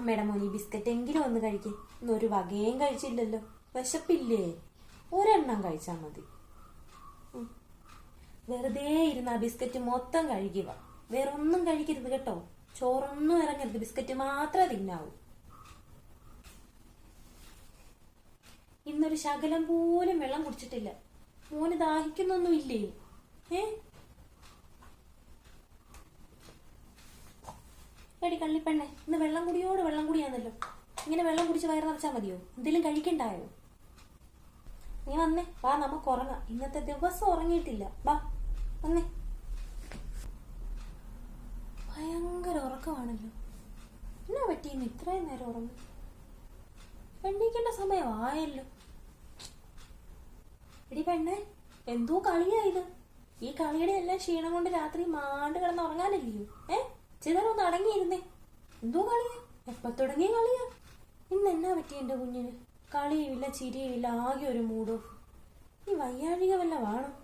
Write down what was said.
അമ്മയുടെ മോനി ബിസ്ക്കറ്റ് എങ്കിലും ഒന്ന് കഴിക്കേ. ഇന്നൊരു വകയും കഴിച്ചില്ലല്ലോ. വിശപ്പില്ലേ? ഒരെണ്ണം കഴിച്ചാൽ മതി. വെറുതെ ഇരുന്ന് ബിസ്ക്കറ്റ് മൊത്തം കഴിക്കുക വേറെ ഒന്നും കഴിക്കരുത് കേട്ടോ. ചോറൊന്നും ഇറങ്ങരുത്. ബിസ്ക്കറ്റ് മാത്രമേ തിന്നാവൂ. ഇന്നൊരു ശകലം പോലും വെള്ളം കുടിച്ചിട്ടില്ല. മോന് ദാഹിക്കുന്നൊന്നും ഇല്ലേ? ഏ? എടി കള്ളിപ്പെണ്ണെ ഇന്ന് വെള്ളം കുടിയാന്നല്ലോ ഇങ്ങനെ വെള്ളം കുടിച്ച് വയറ് നിറച്ചാൽ മതിയോ? എന്തെങ്കിലും കഴിക്കണ്ടായോ? നീ വന്നേ. വാ നമുക്ക് ഉറങ്ങാം. ഇന്നത്തെ ദിവസം ഉറങ്ങിയിട്ടില്ല. വാ വന്നേ. ഭയങ്കര ഉറക്കമാണല്ലോ. എന്നാ പറ്റിയെന്ന് ഇത്രയും നേരം ഉറങ്ങും? എണ്ണീക്കേണ്ട സമയമായല്ലോ എടി പെണ്ണെ എന്തോ കളിയായത് ഈ കളിയുടെ എല്ലാം ക്ഷീണം കൊണ്ട് രാത്രി മാണ്ട് കിടന്ന് ഉറങ്ങാനില്ലയോ? ഏ? ചിലരൊന്ന് അടങ്ങിയിരുന്നേ. എന്തോ കളിയാ? എപ്പ തുടങ്ങിയ കളിയാ? ഇന്ന് എന്നാ പറ്റി എന്റെ കുഞ്ഞിന്? കളിയുമില്ല ചിരിയുമില്ല ആകെ ഒരു മൂഡ്. ഈ വയ്യാഴിക വല്ല വേണം?